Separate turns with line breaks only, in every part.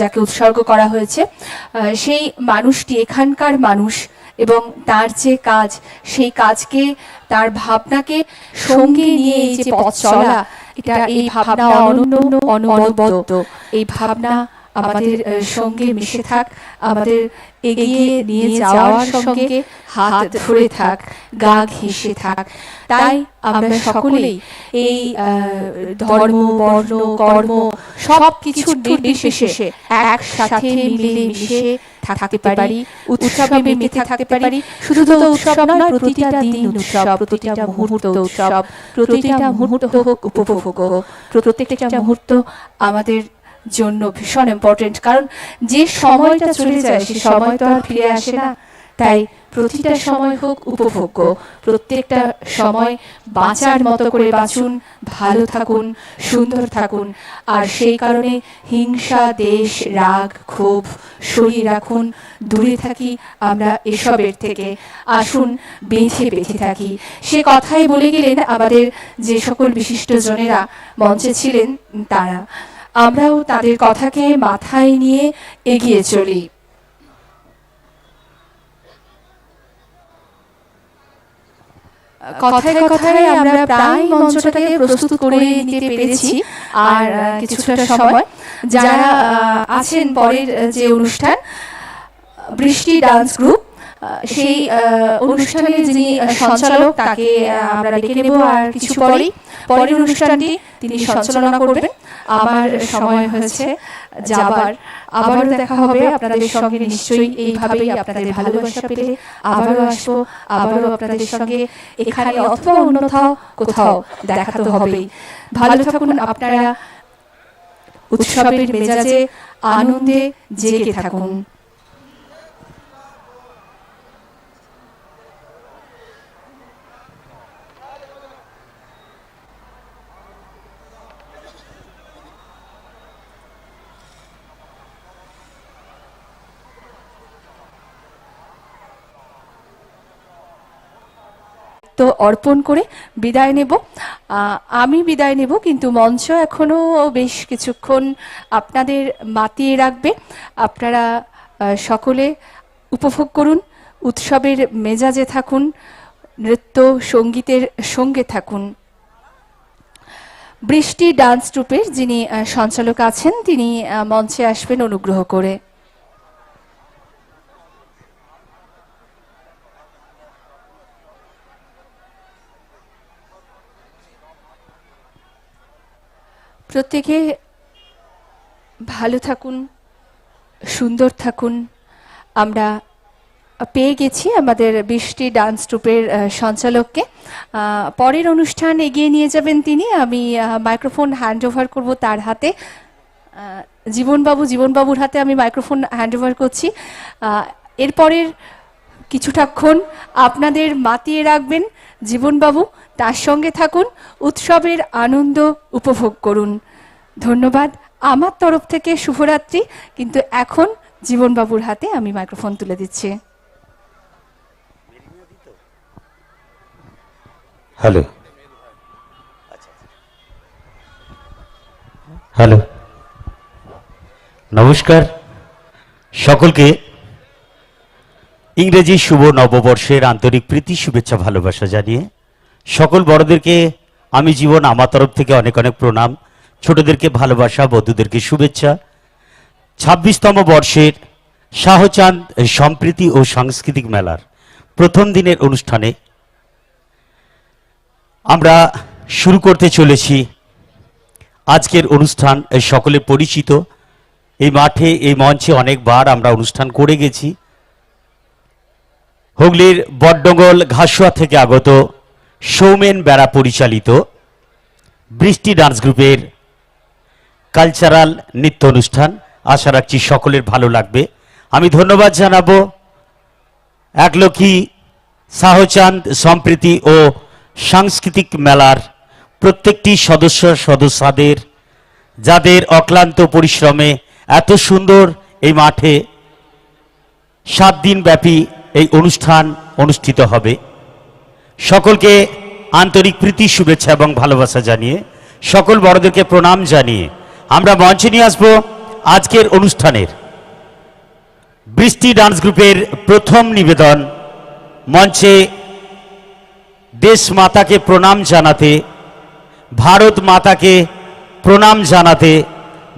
যাকে উৎসর্গ করা হয়েছে সেই মানুষটি, এখানকার মানুষ এবং তার যে কাজ, সেই কাজকে, তার ভাবনাকে সঙ্গে নিয়ে এই যে পথ চলা, এটা এই ভাবনা অনন্য, অনবদ্য। এই ভাবনা আমাদের সঙ্গে মিশে থাক আমাদের এগিয়ে নিয়ে যাওয়ার সঙ্গে হাত ধরে থাক গা ঘেঁষে থাক। তাই আমরা সকলেই এই ধর্ম বর্ণ কর্ম সব কিছু নির্বিশেষে একসাথে মিলে মিশে থাকতে পারি উৎসবে মেতে থাকতে পারি। শুধু তো উৎসব নয় প্রতিটা দিন উৎসব প্রতিটা মুহূর্ত উৎসব প্রতিটা মুহূর্ত হোক উপভোগ্য প্রত্যেকটা মুহূর্ত আমাদের জন্য ভীষণ ইম্পর্টেন্ট কারণ যে সময়টা চলে যায়, সে সময় তো আর ফিরে আসে না। তাই প্রতিটা সময় হোক উপভোগ্য। প্রত্যেকটা সময় বাঁচার মতো করে বাঁচুন, ভালো থাকুন, সুন্দর থাকুন। আর সেই কারণে হিংসা, দেশ, রাগ, ক্ষোভ সরিয়ে রাখুন। দূরে থাকি আমরা এসবের থেকে। আসুন বেঁচে বেঁচে থাকি। সে কথাই বলে গেলেন আমাদের যে সকল বিশিষ্ট জনেরা মঞ্চে ছিলেন তারা। আমরাও তাদের কথাকে মাথায় নিয়ে এগিয়ে চলি। কথায় কথায় আমরা প্রায় মঞ্চটাকে প্রস্তুত করে নিতে পেরেছি। আর কিছুটা সময়। যারা আছেন পরের যে অনুষ্ঠান বৃষ্টি ডান্স গ্রুপ সেই আহ, অনুষ্ঠানের যিনি সঞ্চালক তাকে আমরা ডেকে নেব। আর কিছু পরেই পরের অনুষ্ঠানটি তিনি সঞ্চালনা করবেন। আমার সময় হয়েছে যাবার। আবারও দেখা হবে। আপনাদের সঙ্গে নিশ্চয়ই এইভাবেই আপনাদের ভালোবাসা পেলে আবারও আসব। আবারও আপনাদের সঙ্গে এখানে অথবা অন্যথাও কোথাও দেখা তো হবেই। ভালো থাকুন আপনারা। উৎসবের মেজাজে, আনন্দে জেগে থাকুন। তো অর্পণ করে বিদায় নেব। আমি বিদায় নেব, কিন্তু মঞ্চ এখনও বেশ কিছুক্ষণ আপনাদের মাতিয়ে রাখবে। আপনারা সকলে উপভোগ করুন, উৎসবের মেজাজে থাকুন, নৃত্য সঙ্গীতের সঙ্গে থাকুন। বৃষ্টি ডান্স ট্রুপের যিনি সঞ্চালক আছেন, তিনি মঞ্চে আসবেন অনুগ্রহ করে। প্রত্যেকে ভালো থাকুন, সুন্দর থাকুন। আমরা পেয়ে গেছি আমাদের বৃষ্টি ডান্স ট্রুপের সঞ্চালককে। পরের অনুষ্ঠান এগিয়ে নিয়ে যাবেন তিনি। আমি মাইক্রোফোন হ্যান্ড ওভার করব তার হাতে। জীবনবাবু, জীবনবাবুর হাতে আমি মাইক্রোফোন হ্যান্ড ওভার করছি। এরপরের কিছুটাক্ষণ আপনাদের মাতিয়ে রাখবেন জীবনবাবু। তার সঙ্গে থাকুন, উৎসবের আনন্দ উপভোগ করুন। ধন্যবাদ। আমার তরফ থেকে শুভরাত্রি। কিন্তু এখন জীবনবাবুর হাতে আমি মাইক্রোফোন তুলে দিচ্ছি।
হ্যালো। হ্যালো। নমস্কার। সকলকে ইংরেজি শুভ নববর্ষের আন্তরিক প্রীতি, শুভেচ্ছা, ভালোবাসা জানিয়ে সকল বড়দেরকে আমি জীবন আমার তরফ থেকে অনেক অনেক প্রণাম। ছোটদেরকে ভালোবাসা, বন্ধুদেরকে শুভেচ্ছা। ছাব্বিশতম বর্ষের শাহচাঁদ সম্প্রীতি ও সাংস্কৃতিক মেলার প্রথম দিনের অনুষ্ঠানে আমরা শুরু করতে চলেছি। আজকের অনুষ্ঠান সকলে পরিচিত। এই মাঠে, এই মঞ্চে অনেকবার আমরা অনুষ্ঠান করে গেছি। হুগলির বড্ডঙ্গল ঘাসুয়া থেকে আগত সৌমেন বেড়া পরিচালিত বৃষ্টি ডান্স গ্রুপের কালচারাল নৃত্য অনুষ্ঠান আশা রাখছি সকলের ভালো লাগবে। আমি ধন্যবাদ জানাব একলক্ষী শাহচাঁদ সম্প্রীতি ও সাংস্কৃতিক মেলার প্রত্যেকটি সদস্য সদস্যদের, যাদের অক্লান্ত পরিশ্রমে এত সুন্দর এই মাঠে সাত দিন ব্যাপী এই অনুষ্ঠান অনুষ্ঠিত হবে। সকলকে আন্তরিক প্রীতি, শুভেচ্ছা এবং ভালোবাসা জানিয়ে, সকল বড়দেরকে প্রণাম জানিয়ে আমরা মঞ্চে নিয়ে আসব আজকের অনুষ্ঠানের। বৃষ্টি ডান্স গ্রুপের প্রথম নিবেদন, মঞ্চে দেশ মাতাকে প্রণাম জানাতে, ভারত মাতাকে প্রণাম জানাতে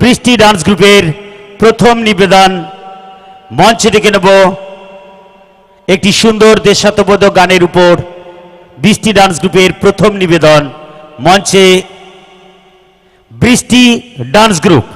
বৃষ্টি ডান্স গ্রুপের প্রথম নিবেদন, মঞ্চে ডেকে নেব একটি সুন্দর দেশাত্মবোধক গানের উপর বৃষ্টি ডান্স গ্রুপের প্রথম নিবেদন মঞ্চে বৃষ্টি ডান্স গ্রুপ।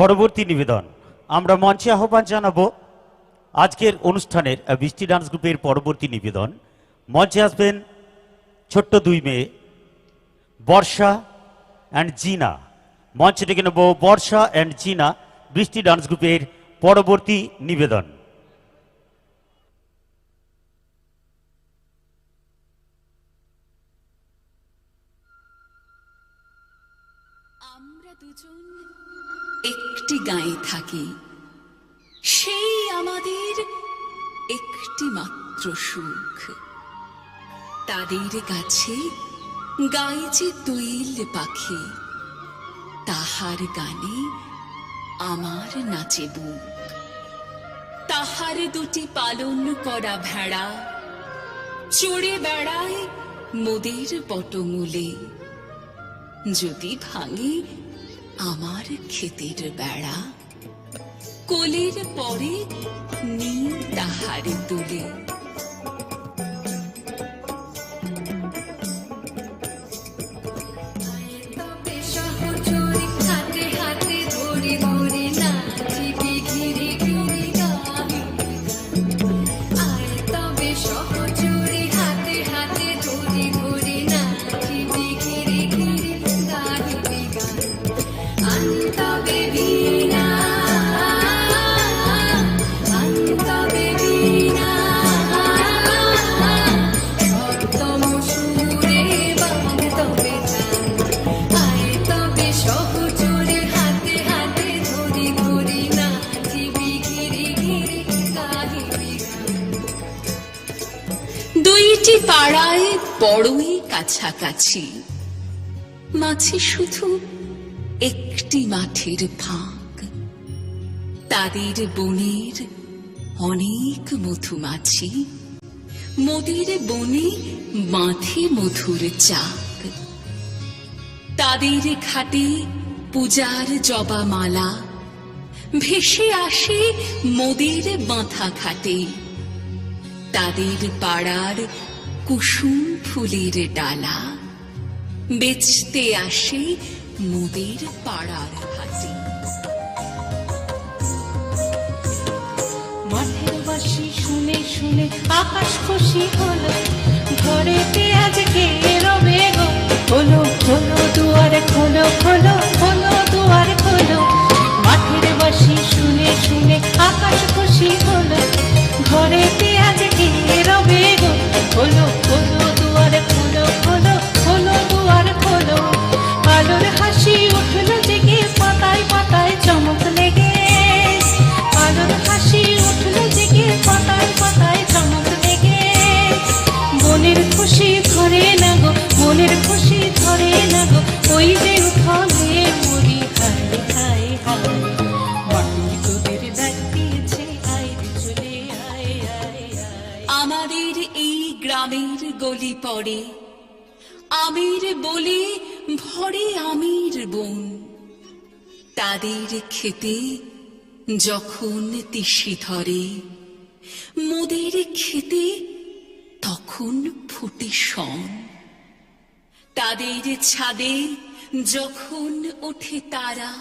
পরবর্তী নিবেদন। আমরা মঞ্চে আহ্বান জানাব আজকের অনুষ্ঠানের বৃষ্টি ডান্স গ্রুপের পরবর্তী নিবেদন। মঞ্চে আসবেন ছোট্ট দুই মেয়ে, বর্ষা অ্যান্ড জিনা। মঞ্চে ডেকে নেব বর্ষা অ্যান্ড জিনা বৃষ্টি ডান্স গ্রুপের পরবর্তী নিবেদন।
আমরা দুজন একটি গায়ে থাকি, সেই আমাদের একটি মাত্র সুখ। তাদের কাছে গায়ে যে তৈল পাখি, তাহার গানে আমার নাচে বুক। তাহার দুটি পালন করা ভেড়া, চড়ে বেড়ায় মোদের পটমূলে। যদি ভাঙে আমার ক্ষেতের বেড়া। কোলের পরে নীল তাহার তুলে পাড়ায় বড়ই কাছাকাছি। মাঝে শুধু একটি মাঠের ফাঁক। তাদের বনের অনেক মধুমাছি মোদের বনে মাথে মধুর চাক। তাদের ঘাটে পূজার জবা মালা ভেসে আসে মোদের মাথা ঘাটে। তাদের পাড়ার কুসুম ফুলের ডালা। বেচতে আসে মোদের পাড়ার হাটে
মাঠের বাসি শুনে শুনে আকাশ খুশি হলো। ঘরেতে আজকে রবে গো খোলো খোলো দুয়ারে খোলো খোলো খোলো দুয়ারে খোলো। মাঠের বাসি শুনে শুনে আকাশ খুশি হলো। ঘরেতে কি রবে গো খোলো খোলো দুয়ারে ফুল খোলো খোলো।
গলি আমির বলে, ভরে আমির বোন। তাদের খেতে যখন তিসি ধরে, মোদের খেতে তখন ফুটে শন। তাদের ছাদে যখন ওঠে তারা,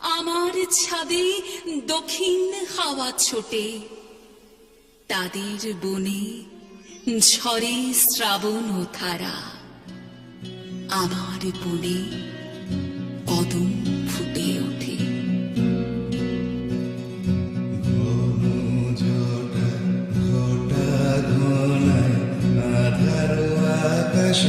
আমার ছাদে দক্ষিণ হাওয়া ছোটে। তাদের বনে ঝরে শ্রাবণ ও ধারা। আমার বনে কদম ফুটে ওঠে।
আকাশ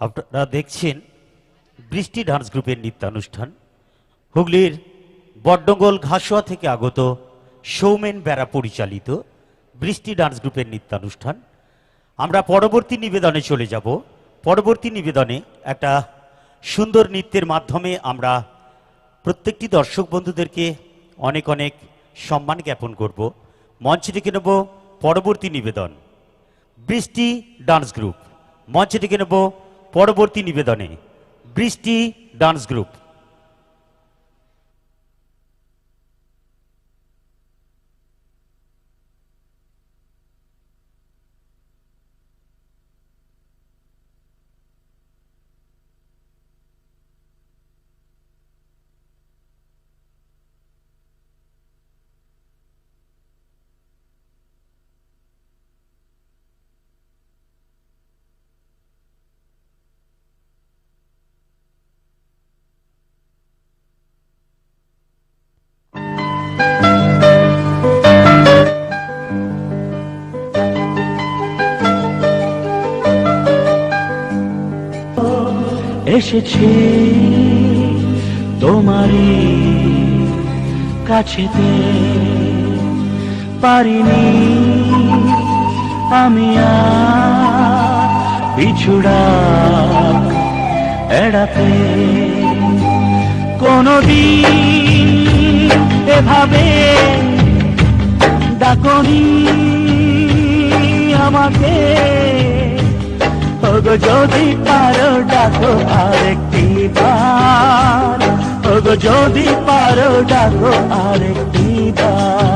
আপনারা দেখছেন বৃষ্টি ডান্স গ্রুপের নৃত্যানুষ্ঠান। হুগলির বড্ডঙ্গল ঘাসোয়া থেকে আগত সৌমেন বেড়া পরিচালিত বৃষ্টি ডান্স গ্রুপের নৃত্যানুষ্ঠান। আমরা পরবর্তী নিবেদনে চলে যাব। পরবর্তী নিবেদনে একটা সুন্দর নৃত্যের মাধ্যমে আমরা প্রত্যেকটি দর্শক বন্ধুদেরকে অনেক অনেক সম্মান জ্ঞাপন করব। মঞ্চে ডেকে নেব পরবর্তী নিবেদন। বৃষ্টি ডান্স গ্রুপ। মঞ্চে ডেকে নেব পরবর্তী নিবেদনে বৃষ্টি ডান্স গ্রুপ।
এসেছি তোমারই কাছেতে। পারিনি আমি পিছুড়া এড়াতে। কোনদিন এভাবে ডাকনি আমাকে। ওগো যদি পারো ডাকো আরেকটি বার। ওগো যদি পারো ডাকো আরেকটি বার।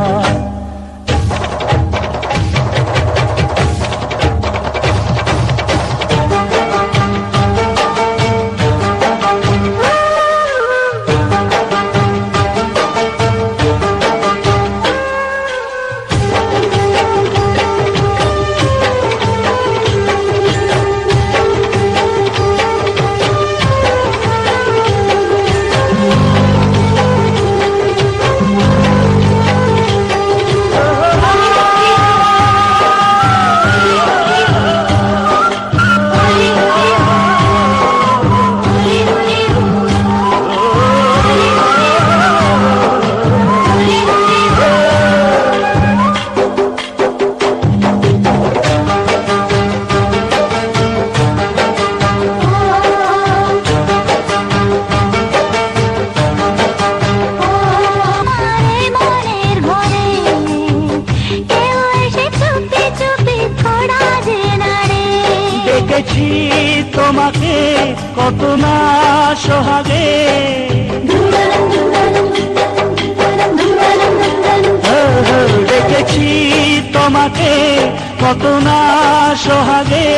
সোহাগে হো, হো, দেখেছি তোমাকে কত না সোহাগে।